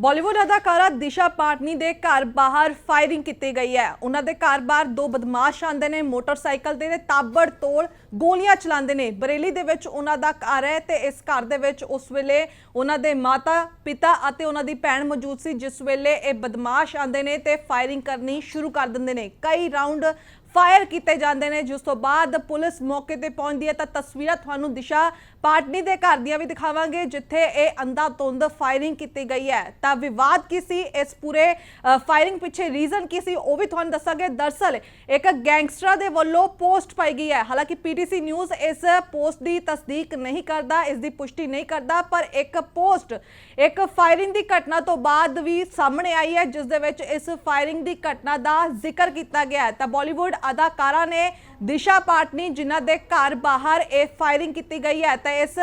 ਬਾਲੀਵੁੱਡ ਅਦਾਕਾਰਾ ਦਿਸ਼ਾ ਪਾਟਨੀ ਦੇ ਘਰ ਬਾਹਰ ਫਾਇਰਿੰਗ ਕੀਤੀ ਗਈ ਹੈ। ਉਹਨਾਂ ਦੇ ਘਰ ਬਾਹਰ ਦੋ ਬਦਮਾਸ਼ ਆਂਦੇ ਨੇ, ਮੋਟਰਸਾਈਕਲ ਤੇ ਤਾਬੜ ਤੋੜ ਗੋਲੀਆਂ ਚਲਾਉਂਦੇ ਨੇ। ਬਰੇਲੀ ਦੇ ਵਿੱਚ ਉਹਨਾਂ ਦਾ ਘਰ ਹੈ ਤੇ ਇਸ ਘਰ ਦੇ ਵਿੱਚ ਉਸ ਵੇਲੇ ਉਹਨਾਂ ਦੇ ਮਾਤਾ, ਪਿਤਾ ਅਤੇ ਉਹਨਾਂ ਦੀ ਭੈਣ ਮੌਜੂਦ ਸੀ, ਜਿਸ ਵੇਲੇ ਇਹ ਬਦਮਾਸ਼ ਆਂਦੇ ਨੇ ਤੇ ਫਾਇਰਿੰਗ ਕਰਨੀ ਸ਼ੁਰੂ ਕਰ ਦਿੰਦੇ ਨੇ। ਕਈ ਰਾਉਂਡ ਫਾਇਰ ਕੀਤੇ ਜਾਂਦੇ ਨੇ। ਜਿਸ ਤੋਂ ਬਾਅਦ ਪੁਲਿਸ ਮੌਕੇ ਤੇ ਪਹੁੰਚਦੀ ਹੈ ਤਾਂ ਤਸਵੀਰਾਂ ਤੁਹਾਨੂੰ ਦਿਸ਼ਾ ਪਾਟਨੀ ਦੇ ਘਰ ਦੀਆਂ ਵੀ ਦਿਖਾਵਾਂਗੇ, ਜਿੱਥੇ ਇਹ ਅੰਧਾਧੁੰਦ ਫਾਇਰਿੰਗ ਕੀਤੀ ਗਈ ਹੈ। ਤਾਂ ਵਿਵਾਦ ਕੀ ਸੀ? ਇਸ ਪੂਰੇ ਫਾਇਰਿੰਗ ਪਿੱਛੇ ਰੀਜ਼ਨ ਕੀ ਸੀ? ਉਹ ਵੀ ਤੁਹਾਨੂੰ ਦੱਸਾਂਗੇ। ਦਰਸਲ ਇੱਕ ਗੈਂਗਸਟਰ ਦੇ ਵੱਲੋਂ ਪੋਸਟ ਪਾਈ ਗਈ ਹੈ। ਹਾਲਾਂਕਿ ਪੀਟੀਸੀ ਨਿਊਜ਼ ਇਸ ਪੋਸਟ ਦੀ ਤਸਦੀਕ ਨਹੀਂ ਕਰਦਾ, ਇਸ ਦੀ ਪੁਸ਼ਟੀ ਨਹੀਂ ਕਰਦਾ, ਪਰ ਇੱਕ ਪੋਸਟ ਇੱਕ ਫਾਇਰਿੰਗ ਦੀ ਘਟਨਾ ਤੋਂ ਬਾਅਦ ਵੀ ਸਾਹਮਣੇ ਆਈ ਹੈ, ਜਿਸ ਦੇ ਵਿੱਚ ਇਸ ਫਾਇਰਿੰਗ ਦੀ ਘਟਨਾ ਦਾ ਜ਼ਿਕਰ ਕੀਤਾ ਗਿਆ ਹੈ। ਤਾਂ ਬਾਲੀਵੁੱਡ ਅਦਾਕਾਰਾ ਨੇ ਦਿਸ਼ਾ ਪਾਟਨੀ, ਜਿਨ੍ਹਾਂ ਦੇ ਘਰ ਬਾਹਰ ਇਹ ਫਾਇਰਿੰਗ ਕੀਤੀ ਗਈ ਹੈ। ਤਾਂ ਇਸ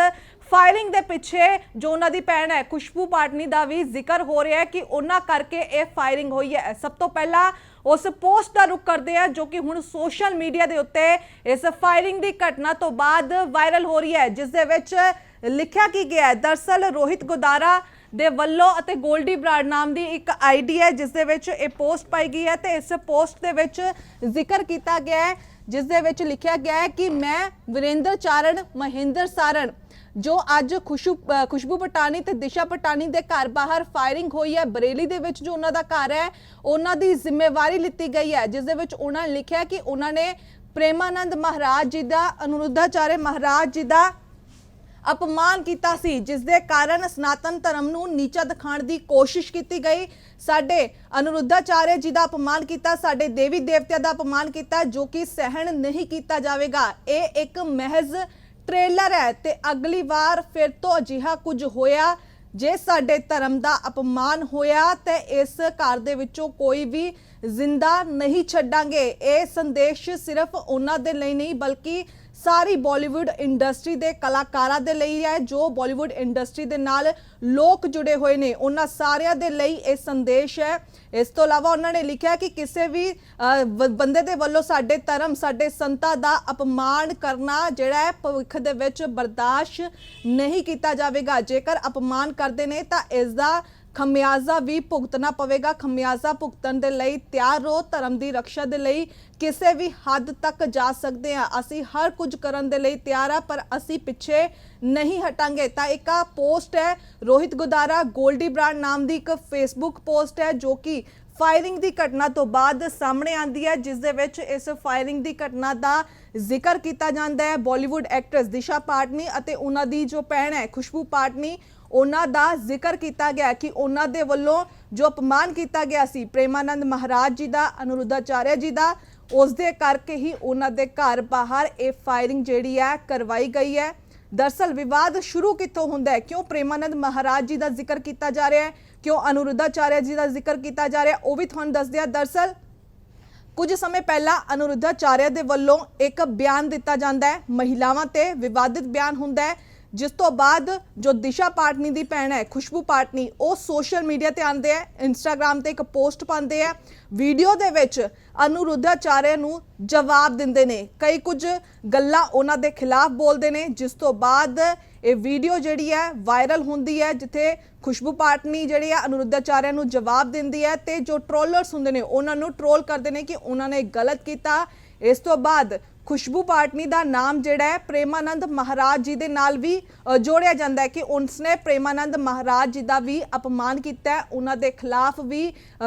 ਫਾਇਰਿੰਗ ਦੇ ਪਿੱਛੇ ਜੋ ਉਹਨਾਂ ਦੀ ਭੈਣ ਹੈ, ਖੁਸ਼ਬੂ ਪਾਟਨੀ ਦਾ ਵੀ ਜ਼ਿਕਰ ਹੋ ਰਿਹਾ ਹੈ ਕਿ ਉਹਨਾਂ ਕਰਕੇ ਇਹ ਫਾਇਰਿੰਗ ਹੋਈ ਹੈ। ਸਭ ਤੋਂ ਪਹਿਲਾਂ ਉਸ ਪੋਸਟ ਦਾ ਰੁਕ ਕਰਦੇ ਆ ਜੋ ਕਿ ਹੁਣ ਸੋਸ਼ਲ ਮੀਡੀਆ ਦੇ ਉੱਤੇ ਇਸ ਫਾਇਰਿੰਗ ਦੀ ਘਟਨਾ ਤੋਂ ਬਾਅਦ ਵਾਇਰਲ ਹੋ ਰਹੀ ਹੈ, ਜਿਸ ਦੇ ਵਿੱਚ ਲਿਖਿਆ ਕੀ ਗਿਆ ਹੈ, ਦਰਸਲ ਰੋਹਿਤ ਗੋਦਾਰਾ ਦੇ ਵੱਲੋਂ ਅਤੇ 골ਡੀ ਬਰਾੜ ਨਾਮ ਦੀ ਇੱਕ ਆਈਡੀ ਹੈ, ਜਿਸ ਦੇ ਵਿੱਚ ਇਹ ਪੋਸਟ ਪਾਈ ਗਈ ਹੈ ਤੇ ਇਸ ਪੋਸਟ ਦੇ ਵਿੱਚ ਜ਼ਿਕਰ ਕੀਤਾ ਗਿਆ ਹੈ, ਜਿਸ ਦੇ ਵਿੱਚ ਲਿਖਿਆ ਗਿਆ ਹੈ ਕਿ ਮੈਂ ਵਿਰੇਂਦਰ ਚਾਰਨ ਮਹਿੰਦਰ ਸਾਰਣ, ਜੋ ਅੱਜ ਖੁਸ਼ੂ ਖੁਸ਼ਬੂ ਪਟਾਨੀ ਤੇ ਦਿਸ਼ਾ ਪਟਾਨੀ ਦੇ ਘਰ ਬਾਹਰ ਫਾਇਰਿੰਗ ਹੋਈ ਹੈ, ਬਰੇਲੀ ਦੇ ਵਿੱਚ ਜੋ ਉਹਨਾਂ ਦਾ ਘਰ ਹੈ, ਉਹਨਾਂ ਦੀ ਜ਼ਿੰਮੇਵਾਰੀ ਲਿੱਤੀ ਗਈ ਹੈ, ਜਿਸ ਦੇ ਵਿੱਚ ਉਹਨਾਂ ਲਿਖਿਆ ਕਿ ਉਹਨਾਂ ਨੇ ਪ੍ਰੇਮਾਨੰਦ ਮਹਾਰਾਜ ਜੀ ਦਾ ਅਨੁਰੁੱਧਾਚਾਰੇ ਮਹਾਰਾਜ ਜੀ ਦਾ ਅਪਮਾਨ ਕੀਤਾ ਸੀ ਜਿਸ ਦੇ ਕਾਰਨ ਸਨਾਤਨ ਧਰਮ ਨੂੰ ਨੀਚਾ ਦਿਖਾਉਣ ਦੀ ਕੋਸ਼ਿਸ਼ ਕੀਤੀ ਗਈ। ਸਾਡੇ ਅਨੁਰੁੱਧਾਚਾਰਿਆ ਜੀ ਦਾ ਅਪਮਾਨ ਕੀਤਾ, ਸਾਡੇ ਦੇਵੀ ਦੇਵਤਿਆਂ ਦਾ ਅਪਮਾਨ ਕੀਤਾ, ਜੋ ਕਿ ਸਹਿਣ ਨਹੀਂ ਕੀਤਾ ਜਾਵੇਗਾ। ਇਹ ਇੱਕ ਮਹਿਜ਼ ਟ੍ਰੇਲਰ ਹੈ ਤੇ ਅਗਲੀ ਵਾਰ ਫਿਰ ਤੋਂ ਅਜਿਹਾ ਕੁਝ ਹੋਇਆ, ਜੇ ਸਾਡੇ ਧਰਮ ਦਾ ਅਪਮਾਨ ਹੋਇਆ, ਤੇ ਇਸ ਘਰ ਦੇ ਵਿੱਚੋਂ ਕੋਈ ਵੀ ਜ਼ਿੰਦਾ ਨਹੀਂ ਛੱਡਾਂਗੇ। ਇਹ ਸੰਦੇਸ਼ ਸਿਰਫ ਉਹਨਾਂ ਦੇ ਲਈ ਨਹੀਂ, ਬਲਕਿ ਸਾਰੀ ਬਾਲੀਵੁੱਡ ਇੰਡਸਟਰੀ ਦੇ ਕਲਾਕਾਰਾਂ ਦੇ ਲਈ ਹੈ, ਜੋ ਬਾਲੀਵੁੱਡ ਇੰਡਸਟਰੀ ਦੇ ਨਾਲ ਲੋਕ ਜੁੜੇ ਹੋਏ ਨੇ। ਉਹਨਾਂ ਸਾਰਿਆਂ ਦੇ ਲਈ ਇਹ ਸੰਦੇਸ਼ ਹੈ। ਇਸ ਤੋਂ ਇਲਾਵਾ ਉਹਨਾਂ ਨੇ ਲਿਖਿਆ ਕਿ ਕਿਸੇ ਵੀ ਬੰਦੇ ਦੇ ਵੱਲੋਂ ਸਾਡੇ ਧਰਮ, ਸਾਡੇ ਸੰਤਾਂ ਦਾ ਅਪਮਾਨ ਕਰਨਾ ਜਿਹੜਾ ਹੈ, ਭਵਿੱਖ ਦੇ ਵਿੱਚ ਬਰਦਾਸ਼ਤ ਨਹੀਂ ਕੀਤਾ ਜਾਵੇਗਾ। ਜੇਕਰ ਅਪਮਾਨ ਕਰਦੇ ਨੇ ਤਾਂ ਇਸ ਦਾ ਖਮਿਆਜ਼ਾ ਵੀ ਭੁਗਤਣਾ ਪਵੇਗਾ। ਖਮਿਆਜ਼ਾ ਭੁਗਤਣ ਦੇ ਲਈ ਤਿਆਰ ਰਹੋ। ਧਰਮ ਦੀ ਰੱਖਿਆ ਦੇ ਲਈ ਕਿਸੇ ਵੀ ਹੱਦ ਤੱਕ ਜਾ ਸਕਦੇ ਹਾਂ। ਅਸੀਂ ਹਰ ਕੁਝ ਕਰਨ ਦੇ ਲਈ ਤਿਆਰ ਆ ਪਰ ਅਸੀਂ ਪਿੱਛੇ ਨਹੀਂ ਹਟਾਂਗੇ। ਤਾਂ ਇੱਕ ਆ ਪੋਸਟ ਹੈ, ਰੋਹਿਤ ਗੁਦਾਰਾ 골ਡੀ ਬ੍ਰਾਂਡ ਨਾਮ ਦੀ ਇੱਕ ਫੇਸਬੁੱਕ ਪੋਸਟ ਹੈ, ਜੋ ਕਿ ਫਾਇਰਿੰਗ ਦੀ ਘਟਨਾ ਤੋਂ ਬਾਅਦ ਸਾਹਮਣੇ ਆਂਦੀ ਹੈ, ਜਿਸ ਦੇ ਵਿੱਚ ਇਸ ਫਾਇਰਿੰਗ ਦੀ ਘਟਨਾ ਦਾ ਜ਼ਿਕਰ ਕੀਤਾ ਜਾਂਦਾ ਹੈ। ਬਾਲੀਵੁੱਡ ਐਕਟਰੈਸ ਦਿਸ਼ਾ ਪਾਟਨੀ ਅਤੇ ਉਹਨਾਂ ਦੀ ਜੋ ਭੈਣ ਹੈ, ਖੁਸ਼ਬੂ ਪਾਟਨੀ ਉਹਨਾਂ ਦਾ ਜ਼ਿਕਰ ਕੀਤਾ ਗਿਆ ਕਿ ਉਹਨਾਂ ਦੇ ਵੱਲੋਂ ਜੋ ਅਪਮਾਨ ਕੀਤਾ ਗਿਆ ਸੀ, ਪ੍ਰੇਮਾਨੰਦ ਮਹਾਰਾਜ ਜੀ ਦਾ, ਅਨੁਰੁੱਧਾਚਾਰਿਆ ਜੀ ਦਾ ਉਸ ਦੇ ਕਰਕੇ ਹੀ ਉਹਨਾਂ ਦੇ ਘਰ ਬਾਹਰ ਇਹ ਫਾਇਰਿੰਗ ਜਿਹੜੀ ਹੈ ਕਰਵਾਈ ਗਈ ਹੈ। ਦਰਸਲ ਵਿਵਾਦ ਸ਼ੁਰੂ ਕਿੱਥੋਂ ਹੁੰਦਾ ਹੈ? ਕਿਉਂ ਪ੍ਰੇਮਾਨੰਦ ਮਹਾਰਾਜ ਜੀ ਦਾ ਜ਼ਿਕਰ ਕੀਤਾ ਜਾ ਰਿਹਾ ਹੈ? ਕਿਉਂ ਅਨੁਰੁੱਧਾਚਾਰਿਆ ਜੀ ਦਾ ਜ਼ਿਕਰ ਕੀਤਾ ਜਾ ਰਿਹਾ ਉਹ ਵੀ ਤੁਹਾਨੂੰ ਦੱਸਦੇ ਆ ਦਰਸਲ ਕੁਝ ਸਮੇਂ ਪਹਿਲਾਂ ਅਨੁਰੁੱਧਾਚਾਰਿਆ ਦੇ ਵੱਲੋਂ ਇੱਕ ਬਿਆਨ ਦਿੱਤਾ ਜਾਂਦਾ ਹੈ। ਮਹਿਲਾਵਾਂ ਤੇ ਵਿਵਾਦਿਤ ਬਿਆਨ ਹੁੰਦਾ ਹੈ। ਜਿਸ ਤੋਂ ਬਾਅਦ ਜੋ ਦਿਸ਼ਾ ਪਾਟਨੀ ਦੀ ਭੈਣ ਹੈ, ਖੁਸ਼ਬੂ ਪਾਟਨੀ, ਉਹ ਸੋਸ਼ਲ ਮੀਡੀਆ ਤੇ ਆਉਂਦੇ ਆ ਇੰਸਟਾਗ੍ਰam ਤੇ ਇੱਕ ਪੋਸਟ ਪਾਉਂਦੇ ਆ ਵੀਡੀਓ ਦੇ ਵਿੱਚ ਅਨੁਰੁੱਧਾਚਾਰਿਆ ਨੂੰ ਜਵਾਬ ਦਿੰਦੇ ਨੇ। ਕਈ ਕੁਝ ਗੱਲਾਂ ਉਹਨਾਂ ਦੇ ਖਿਲਾਫ ਬੋਲਦੇ ਨੇ, ਜਿਸ ਤੋਂ ਬਾਅਦ ਇਹ ਵੀਡੀਓ ਜਿਹੜੀ ਹੈ ਵਾਇਰਲ ਹੁੰਦੀ ਹੈ, ਜਿੱਥੇ ਖੁਸ਼ਬੂ ਪਾਟਨੀ ਜਿਹੜੀ ਹੈ, ਅਨੁਰੁੱਧਾਚਾਰਿਆ ਨੂੰ ਜਵਾਬ ਦਿੰਦੀ ਹੈ ਤੇ ਜੋ ਟ੍ਰੋਲਰਸ ਹੁੰਦੇ ਨੇ, ਉਹਨਾਂ ਨੂੰ ਟ੍ਰੋਲ ਕਰਦੇ ਨੇ ਕਿ ਉਹਨਾਂ ਨੇ ਗਲਤ ਕੀਤਾ। ਇਸ ਤੋਂ ਬਾਅਦ ਖੁਸ਼ਬੂ ਪਾਟਨੀ ਦਾ ਨਾਮ ਜਿਹੜਾ ਹੈ ਪ੍ਰੇਮਾਨੰਦ ਮਹਾਰਾਜ ਜੀ ਦੇ ਨਾਲ ਵੀ ਜੋੜਿਆ ਜਾਂਦਾ ਹੈ ਕਿ ਉਸਨੇ ਪ੍ਰੇਮਾਨੰਦ ਮਹਾਰਾਜ ਜੀ ਦਾ ਵੀ ਅਪਮਾਨ ਕੀਤਾ ਹੈ। ਉਹਨਾਂ ਦੇ ਖਿਲਾਫ ਵੀ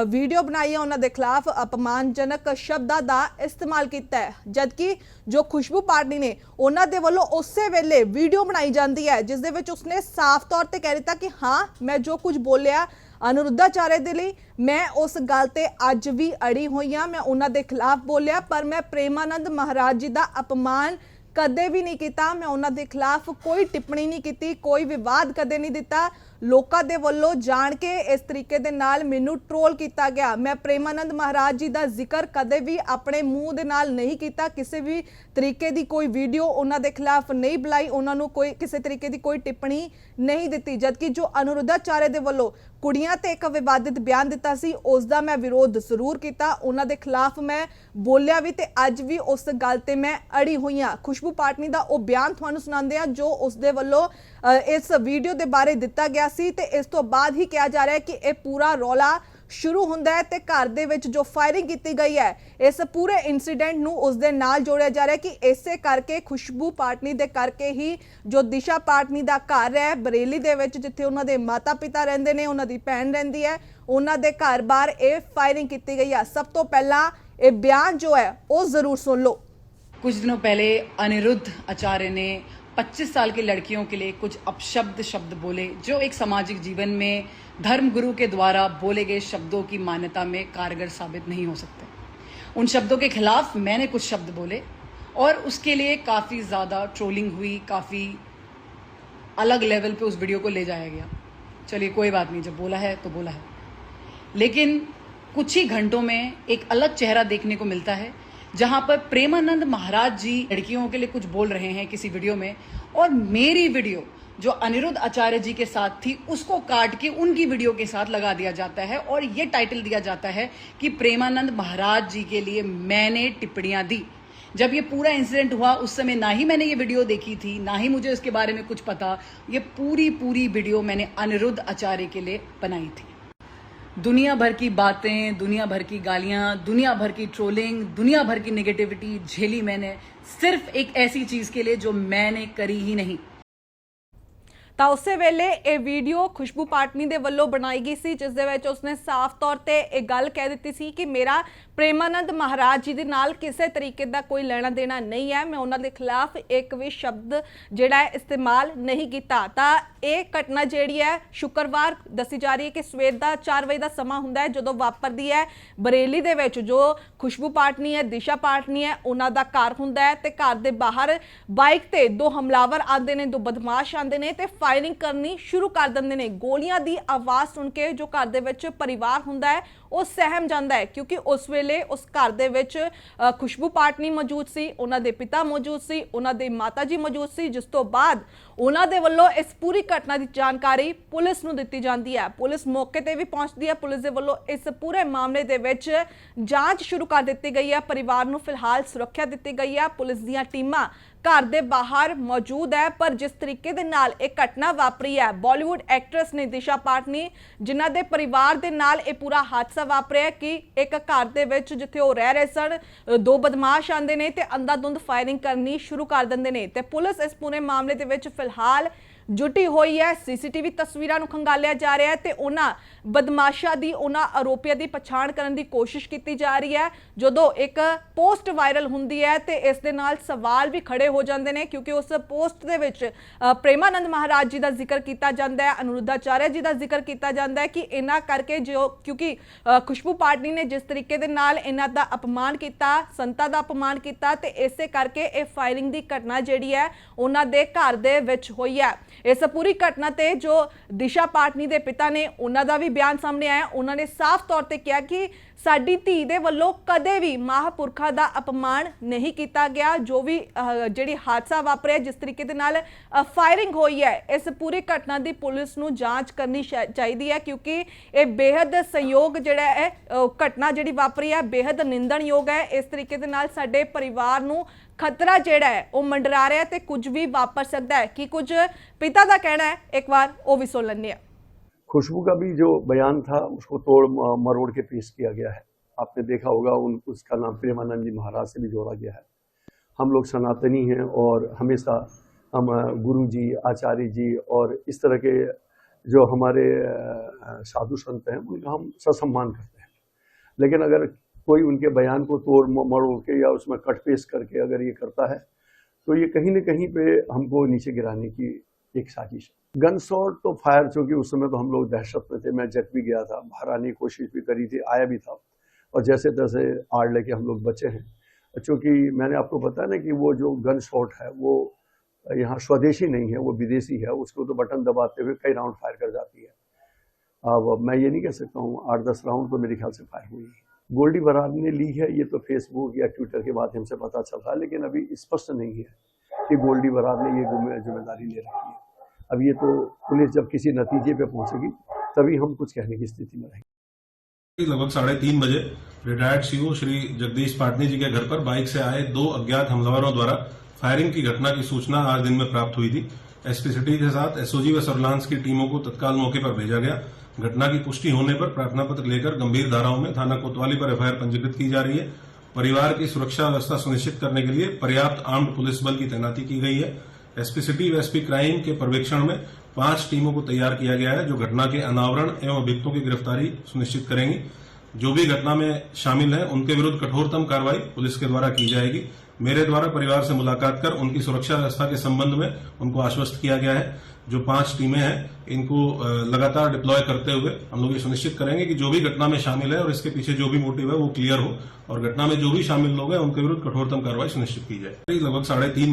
ਵੀਡੀਓ ਬਣਾਈ ਹੈ। ਉਹਨਾਂ ਦੇ ਖਿਲਾਫ ਅਪਮਾਨਜਨਕ ਸ਼ਬਦਾਂ ਦਾ ਇਸਤੇਮਾਲ ਕੀਤਾ ਹੈ। ਜਦਕਿ ਜੋ ਖੁਸ਼ਬੂ ਪਾਟਨੀ ਨੇ ਉਹਨਾਂ ਦੇ ਵੱਲੋਂ ਉਸੇ ਵੇਲੇ ਵੀਡੀਓ ਬਣਾਈ ਜਾਂਦੀ ਹੈ, ਜਿਸ ਦੇ ਵਿੱਚ ਉਸਨੇ ਸਾਫ਼ ਤੌਰ ਤੇ ਕਹਿ ਦਿੱਤਾ ਕਿ ਹਾਂ, ਮੈਂ ਜੋ ਕੁਝ ਬੋਲਿਆ ਅਨੁਰੁੱਧਾਚਾਰੇ ਦੇ ਲਈ ਮੈਂ ਉਸ ਗੱਲ ਤੇ ਅੱਜ ਵੀ ਅੜੀ ਹੋਈ ਹਾਂ। ਮੈਂ ਉਹਨਾਂ ਦੇ ਖਿਲਾਫ ਬੋਲਿਆ, ਪਰ ਮੈਂ ਪ੍ਰੇਮਾਨੰਦ ਮਹਾਰਾਜ ਜੀ ਦਾ ਅਪਮਾਨ ਕਦੇ ਵੀ ਨਹੀਂ ਕੀਤਾ। ਮੈਂ ਉਹਨਾਂ ਦੇ ਖਿਲਾਫ ਕੋਈ ਟਿੱਪਣੀ ਨਹੀਂ ਕੀਤੀ, ਕੋਈ ਵਿਵਾਦ ਕਦੇ ਨਹੀਂ ਦਿੱਤਾ। ਲੋਕਾਂ ਦੇ ਵੱਲੋਂ ਜਾਣ ਕੇ ਇਸ ਤਰੀਕੇ ਦੇ ਨਾਲ ਮੈਨੂੰ ਟ੍ਰੋਲ ਕੀਤਾ ਗਿਆ। ਮੈਂ ਪ੍ਰੇਮਾਨੰਦ ਮਹਾਰਾਜ ਜੀ ਦਾ ਜ਼ਿਕਰ ਕਦੇ ਵੀ ਆਪਣੇ ਮੂੰਹ ਦੇ ਨਾਲ ਨਹੀਂ ਕੀਤਾ। ਕਿਸੇ ਵੀ ਤਰੀਕੇ ਦੀ ਕੋਈ ਵੀਡੀਓ ਉਹਨਾਂ ਦੇ ਖਿਲਾਫ ਨਹੀਂ ਬੁਲਾਈ। ਉਹਨਾਂ ਨੂੰ ਕੋਈ, ਕਿਸੇ ਤਰੀਕੇ ਦੀ ਕੋਈ ਟਿੱਪਣੀ ਨਹੀਂ ਦਿੱਤੀ। ਜਦਕਿ ਜੋ ਅਨੁਰੁੱਧਾਚਾਰਿਆ ਦੇ ਵੱਲੋਂ ਕੁੜੀਆਂ ਤੇ ਇੱਕ ਵਿਵਾਦਿਤ ਬਿਆਨ ਦਿੱਤਾ ਸੀ, ਉਸ ਦਾ ਮੈਂ ਵਿਰੋਧ ਜ਼ਰੂਰ ਕੀਤਾ। ਉਹਨਾਂ ਦੇ ਖਿਲਾਫ ਮੈਂ ਬੋਲਿਆ ਵੀ ਤੇ ਅੱਜ ਵੀ ਉਸ ਗੱਲ ਤੇ ਮੈਂ ਅੜੀ ਹੋਈ ਹਾਂ। ਖੁਸ਼ ਖੁਸ਼ਬੂ ਪਾਟਨੀ ਦਾ ਉਹ ਬਿਆਨ ਤੁਹਾਨੂੰ ਸੁਣਾਉਂਦੇ ਆ ਜੋ ਉਸ ਦੇ ਵੱਲੋਂ ਇਸ ਵੀਡੀਓ ਦੇ ਬਾਰੇ ਦਿੱਤਾ ਗਿਆ ਸੀ ਤੇ ਇਸ ਤੋਂ ਬਾਅਦ ਹੀ ਕਿਹਾ ਜਾ ਰਿਹਾ ਹੈ ਕਿ ਇਹ ਪੂਰਾ ਰੌਲਾ ਸ਼ੁਰੂ ਹੁੰਦਾ ਹੈ ਤੇ ਘਰ ਦੇ ਵਿੱਚ ਜੋ ਫਾਇਰਿੰਗ ਕੀਤੀ ਗਈ ਹੈ, ਇਸ ਪੂਰੇ ਇਨਸੀਡੈਂਟ ਨੂੰ ਉਸ ਦੇ ਨਾਲ ਜੋੜਿਆ ਜਾ ਰਿਹਾ ਕਿ ਇਸੇ ਕਰਕੇ ਖੁਸ਼ਬੂ ਪਾਟਨੀ ਦੇ ਕਰਕੇ ਹੀ ਜੋ ਦਿਸ਼ਾ ਪਾਟਨੀ ਦਾ ਘਰ ਹੈ, ਬਰੇਲੀ ਦੇ ਵਿੱਚ ਜਿੱਥੇ ਉਹਨਾਂ ਦੇ ਮਾਤਾ-ਪਿਤਾ ਰਹਿੰਦੇ ਨੇ, ਉਹਨਾਂ ਦੀ ਭੈਣ ਰਹਿੰਦੀ ਹੈ, ਉਹਨਾਂ ਦੇ ਘਰ ਬਾਹਰ ਇਹ ਫਾਇਰਿੰਗ ਕੀਤੀ ਗਈ ਹੈ ਸਭ ਤੋਂ ਪਹਿਲਾਂ ਇਹ ਬਿਆਨ ਜੋ ਹੈ, ਉਹ ਜ਼ਰੂਰ ਸੁਣ ਲਓ। कुछ दिनों पहले अनिरुद्ध आचार्य ने 25 साल की लड़कियों के लिए कुछ अपशब्द शब्द बोले, जो एक सामाजिक जीवन में धर्म गुरु के द्वारा बोले गए शब्दों की मान्यता में कारगर साबित नहीं हो सकते। उन शब्दों के खिलाफ मैंने कुछ शब्द बोले और उसके लिए काफ़ी ज़्यादा ट्रोलिंग हुई, काफ़ी अलग लेवल पे उस वीडियो को ले जाया गया। चलिए, कोई बात नहीं, जब बोला है तो बोला है। लेकिन कुछ ही घंटों में एक अलग चेहरा देखने को मिलता है जहाँ पर प्रेमानंद महाराज जी लड़कियों के लिए कुछ बोल रहे हैं किसी वीडियो में, और मेरी वीडियो जो अनिरुद्ध आचार्य जी के साथ थी, उसको काट के उनकी वीडियो के साथ लगा दिया जाता है, और ये टाइटल दिया जाता है कि प्रेमानंद महाराज जी के लिए मैंने टिप्पणियाँ दी। जब ये पूरा इंसिडेंट हुआ, उस समय ना ही मैंने ये वीडियो देखी थी, ना ही मुझे इसके बारे में कुछ पता, ये पूरी पूरी वीडियो मैंने अनिरुद्ध आचार्य के लिए बनाई थी। दुनिया भर की बातें दुनिया भर की गालियां दुनिया भर की ट्रोलिंग दुनिया भर की नेगेटिविटी झेली मैंने सिर्फ एक ऐसी चीज के लिए जो मैंने करी ही नहीं ਤਾਂ ਉਸੇ ਵੇਲੇ ਇਹ ਵੀਡੀਓ ਖੁਸ਼ਬੂ ਪਾਟਨੀ ਦੇ ਵੱਲੋਂ ਬਣਾਈ ਗਈ ਸੀ ਜਿਸ ਦੇ ਵਿੱਚ ਉਸਨੇ ਸਾਫ਼ ਤੌਰ ਤੇ ਇਹ ਗੱਲ ਕਹਿ ਦਿੱਤੀ ਸੀ ਕਿ ਮੇਰਾ ਪ੍ਰੇਮਾਨੰਦ ਮਹਾਰਾਜ ਜੀ ਦੇ ਨਾਲ ਕਿਸੇ ਤਰੀਕੇ ਦਾ ਕੋਈ ਲੈਣਾ ਦੇਣਾ ਨਹੀਂ ਹੈ। ਮੈਂ ਉਹਨਾਂ ਦੇ ਖਿਲਾਫ ਇੱਕ ਵੀ ਸ਼ਬਦ ਜਿਹੜਾ ਇਸਤੇਮਾਲ ਨਹੀਂ ਕੀਤਾ। ਤਾਂ ਇਹ ਘਟਨਾ ਜਿਹੜੀ ਹੈ, ਸ਼ੁੱਕਰਵਾਰ ਦੱਸੀ ਜਾ ਰਹੀ ਹੈ ਕਿ ਸਵੇਰ ਦਾ 4 ਵਜੇ ਦਾ ਸਮਾਂ ਹੁੰਦਾ ਹੈ, ਜਦੋਂ ਵਾਪਰਦੀ ਹੈ ਬਰੇਲੀ ਦੇ ਵਿੱਚ, ਜੋ ਖੁਸ਼ਬੂ ਪਾਟਨੀ ਹੈ, ਦਿਸ਼ਾ ਪਾਟਨੀ ਹੈ, ਉਹਨਾਂ ਦਾ ਘਰ ਹੁੰਦਾ ਹੈ ਤੇ ਘਰ ਦੇ ਬਾਹਰ ਬਾਈਕ ਤੇ ਦੋ ਹਮਲਾਵਰ ਆਉਂਦੇ ਨੇ, ਦੋ ਬਦਮਾਸ਼ ਆਉਂਦੇ ਨੇ ਤੇ ਫਾਇਰਿੰਗ ਕਰਨੀ ਸ਼ੁਰੂ ਕਰ ਦਿੰਦੇ ਨੇ। ਗੋਲੀਆਂ ਦੀ ਆਵਾਜ਼ ਸੁਣ ਕੇ ਜੋ ਘਰ ਦੇ ਵਿੱਚ ਪਰਿਵਾਰ ਹੁੰਦਾ ਹੈ, ਉਹ ਸਹਿਮ ਜਾਂਦਾ ਹੈ ਕਿਉਂਕਿ ਉਸ ਵੇਲੇ ਉਸ ਘਰ ਦੇ ਵਿੱਚ ਖੁਸ਼ਬੂ ਪਾਟਨੀ ਮੌਜੂਦ ਸੀ, ਉਹਨਾਂ ਦੇ ਪਿਤਾ ਮੌਜੂਦ ਸੀ, ਉਹਨਾਂ ਦੇ ਮਾਤਾ ਜੀ ਮੌਜੂਦ ਸੀ, ਜਿਸ ਤੋਂ ਬਾਅਦ ਉਹਨਾਂ ਦੇ ਵੱਲੋਂ ਇਸ ਪੂਰੀ ਘਟਨਾ ਦੀ ਜਾਣਕਾਰੀ ਪੁਲਿਸ ਨੂੰ ਦਿੱਤੀ ਜਾਂਦੀ ਹੈ। ਪੁਲਿਸ ਮੌਕੇ ਤੇ ਵੀ ਪਹੁੰਚਦੀ ਹੈ। ਪੁਲਿਸ ਦੇ ਵੱਲੋਂ ਇਸ ਪੂਰੇ ਮਾਮਲੇ ਦੇ ਵਿੱਚ ਜਾਂਚ ਸ਼ੁਰੂ ਕਰ ਦਿੱਤੀ ਗਈ ਹੈ। ਪਰਿਵਾਰ ਨੂੰ ਫਿਲਹਾਲ ਸੁਰੱਖਿਆ ਦਿੱਤੀ ਗਈ ਹੈ। ਪੁਲਿਸ ਦੀਆਂ ਟੀਮਾਂ ਘਰ ਦੇ ਬਾਹਰ ਮੌਜੂਦ ਹੈ, ਪਰ ਜਿਸ ਤਰੀਕੇ ਦੇ ਨਾਲ ਇਹ ਘਟਨਾ ਵਾਪਰੀ ਹੈ ਬਾਲੀਵੁੱਡ ਐਕਟਰੈਸ ਨੇ ਦਿਸ਼ਾ ਪਾਟਨੀ, ਜਿਨ੍ਹਾਂ ਦੇ ਪਰਿਵਾਰ ਦੇ ਨਾਲ ਇਹ ਪੂਰਾ ਹਾਦਸਾ ਵਾਪਰਿਆ ਕਿ ਇੱਕ ਘਰ ਦੇ ਵਿੱਚ ਜਿੱਥੇ ਉਹ ਰਹਿ ਰਹੇ ਸਨ, ਦੋ ਬਦਮਾਸ਼ ਆਂਦੇ ਨੇ ਤੇ ਅੰਧਾਧੁੰਦ ਫਾਇਰਿੰਗ ਕਰਨੀ ਸ਼ੁਰੂ ਕਰ ਦਿੰਦੇ ਨੇ ਤੇ ਪੁਲਿਸ ਇਸ ਪੂਰੇ ਮਾਮਲੇ ਦੇ ਵਿੱਚ ਫਿਲਹਾਲ ਜੁਟੀ ਹੋਈ ਹੈ, ਸੀਸੀਟੀਵੀ ਤਸਵੀਰਾਂ ਨੂੰ ਖੰਗਾਲਿਆ ਜਾ ਰਿਹਾ ਹੈ ਤੇ ਉਹਨਾਂ ਬਦਮਾਸ਼ਾਂ ਦੀ, ਉਹਨਾਂ ਆਰੋਪੀਆਂ ਦੀ ਪਛਾਣ ਕਰਨ ਦੀ ਕੋਸ਼ਿਸ਼ ਕੀਤੀ ਜਾ ਰਹੀ ਹੈ। ਜਦੋਂ ਇੱਕ ਪੋਸਟ ਵਾਇਰਲ ਹੁੰਦੀ ਹੈ ਤੇ ਇਸ ਦੇ ਨਾਲ ਸਵਾਲ ਵੀ ਖੜੇ ਹੋ ਜਾਂਦੇ ਨੇ, ਕਿਉਂਕਿ ਉਸ ਪੋਸਟ ਦੇ ਵਿੱਚ ਪ੍ਰੇਮਾਨੰਦ ਮਹਾਰਾਜ ਜੀ ਦਾ ਜ਼ਿਕਰ ਕੀਤਾ ਜਾਂਦਾ ਹੈ ਅਨੁਰੁੱਧਾਚਾਰਿਆ ਜੀ ਦਾ ਜ਼ਿਕਰ ਕੀਤਾ ਜਾਂਦਾ ਹੈ ਕਿ ਇਹਨਾਂ ਕਰਕੇ ਜੋ, ਕਿਉਂਕਿ ਖੁਸ਼ਬੂ ਪਾਟਨੀ ਨੇ ਜਿਸ ਤਰੀਕੇ ਦੇ ਨਾਲ ਇਹਨਾਂ ਦਾ ਅਪਮਾਨ ਕੀਤਾ, ਸੰਤਾ ਦਾ ਅਪਮਾਨ ਕੀਤਾ ਤੇ ਇਸੇ ਕਰਕੇ ਇਹ ਫਾਇਰਿੰਗ ਦੀ ਘਟਨਾ ਜਿਹੜੀ ਹੈ, ਉਹਨਾਂ ਦੇ ਘਰ ਦੇ ਵਿੱਚ ਹੋਈ ਹੈ। ਇਸ ਪੂਰੀ ਘਟਨਾ ਤੇ ਜੋ ਦਿਸ਼ਾ ਪਾਟਨੀ ਦੇ ਪਿਤਾ ਨੇ ਉਹਨਾਂ ਦਾ ਵੀ ਬਿਆਨ ਸਾਹਮਣੇ ਆਇਆ। ਉਹਨਾਂ ਨੇ ਸਾਫ਼ ਤੌਰ ਤੇ ਕਿਹਾ ਕਿ ਸਾਡੀ ਧੀ ਦੇ ਵੱਲੋਂ ਕਦੇ ਵੀ ਮਹਾਪੁਰਖਾਂ ਦਾ ਅਪਮਾਨ ਨਹੀਂ ਕੀਤਾ ਗਿਆ। ਜੋ ਵੀ ਜਿਹੜੀ ਹਾਦਸਾ ਵਾਪਰਿਆ, ਜਿਸ ਤਰੀਕੇ ਦੇ ਨਾਲ ਫਾਇਰਿੰਗ ਹੋਈ ਹੈ, ਇਸ ਪੂਰੀ ਘਟਨਾ ਦੀ ਪੁਲਿਸ ਨੂੰ ਜਾਂਚ ਕਰਨੀ ਚਾਹੀਦੀ ਹੈ, ਕਿਉਂਕਿ ਇਹ ਬੇहद ਸੰਯੋਗ ਜਿਹੜਾ ਹੈ ਘਟਨਾ ਜਿਹੜੀ ਵਾਪਰੀ ਹੈ ਬੇहद ਨਿੰਦਣਯੋਗ ਹੈ। ਇਸ ਤਰੀਕੇ ਦੇ ਨਾਲ ਸਾਡੇ ਪਰਿਵਾਰ ਨੂੰ ਖਤਰਾ ਜਿਹੜਾ ਹੈ, ਉਹ ਮੰਡਰਾ ਰਿਹਾ ਤੇ ਕੁਝ ਵੀ ਵਾਪਰ ਸਕਦਾ ਹੈ। ਕਿ ਕੁਝ ਪਿਤਾ ਦਾ ਕਹਿਣਾ ਹੈ? ਇੱਕ ਵਾਰ ਉਹ ਵੀ ਸੁਣ ਲੈਂਦੇ ਆ खुशबू का भी जो बयान था, उसको तोड़ मरोड़ के पेश किया गया है। आपने देखा होगा, उन, उसका नाम प्रेमानंद जी महाराज से भी जोड़ा गया है। हम लोग सनातनी हैं और हमेशा हम गुरु जी आचार्य जी और इस तरह के जो हमारे साधु संत हैं, उनका हम ससम्मान करते हैं। लेकिन अगर कोई उनके बयान को तोड़ मरोड़ के या उसमें कट पेश करके अगर ये करता है तो ये कहीं ना कहीं पे हमको नीचे गिराने की एक साजिश है। गन शॉट तो फायर चूँकि उस समय तो हम लोग दहशत में थे। मैं जग भी गया था बाहर आने की कोशिश भी करी थी, आया भी था। और जैसे तैसे आड़ लेके हम लोग बचे हैं। चूँकि मैंने आपको बताया ना कि वो जो गन शॉट है, वो यहाँ स्वदेशी नहीं है, वो विदेशी है। उसको तो बटन दबाते हुए कई राउंड फायर कर जाती है। अब मैं ये नहीं कह सकता हूँ, आठ दस राउंड तो मेरे ख्याल से फायर हुई। है गोल्डी बरार ने ली है, ये तो फेसबुक या ट्विटर के माध्यम से पता चल रहा है, लेकिन अभी स्पष्ट नहीं है कि गोल्डी बरार ने ये ज़िम्मेदारी ले रखी है। अब ये तो पुलिस जब किसी नतीजे पे पहुंचेगी, तभी हम कुछ कहने की स्थिति में रहेंगे। लगभग साढ़े तीन बजे रिटायर्ड सीओ श्री जगदीश पाटनी जी के घर पर बाइक से आए दो अज्ञात हमलावरों द्वारा फायरिंग की घटना की सूचना आज दिन में प्राप्त हुई थी। एसपी सिटी के साथ एसओजी व सर्विलांस की टीमों को तत्काल मौके पर भेजा गया। घटना की पुष्टि होने पर प्रार्थना पत्र लेकर गंभीर धाराओं में थाना कोतवाली पर एफआईआर पंजीकृत की जा रही है। परिवार की सुरक्षा व्यवस्था सुनिश्चित करने के लिए पर्याप्त आर्म्ड पुलिस बल की तैनाती की गई है। एसपी सिटी व एसपी क्राइम के पर्यवेक्षण में पाँच टीमों को तैयार किया गया है, जो घटना के अनावरण एवं अभियुक्तों की गिरफ्तारी सुनिश्चित करेंगी। जो भी घटना में शामिल है, उनके विरुद्ध कठोरतम कार्रवाई पुलिस के द्वारा की जाएगी। मेरे द्वारा परिवार से मुलाकात कर, उनकी सुरक्षा व्यवस्था के संबंध में उनको आश्वस्त किया गया है। जो पाँच टीमें हैं, इनको लगातार डिप्लॉय करते हुए हम लोग ये सुनिश्चित करेंगे कि जो भी घटना में शामिल है और इसके पीछे जो भी मोटिव है, वो क्लियर हो और घटना में जो भी शामिल लोग हैं, उनके विरुद्ध कठोरतम कार्रवाई सुनिश्चित की जाए। लगभग साढ़े तीन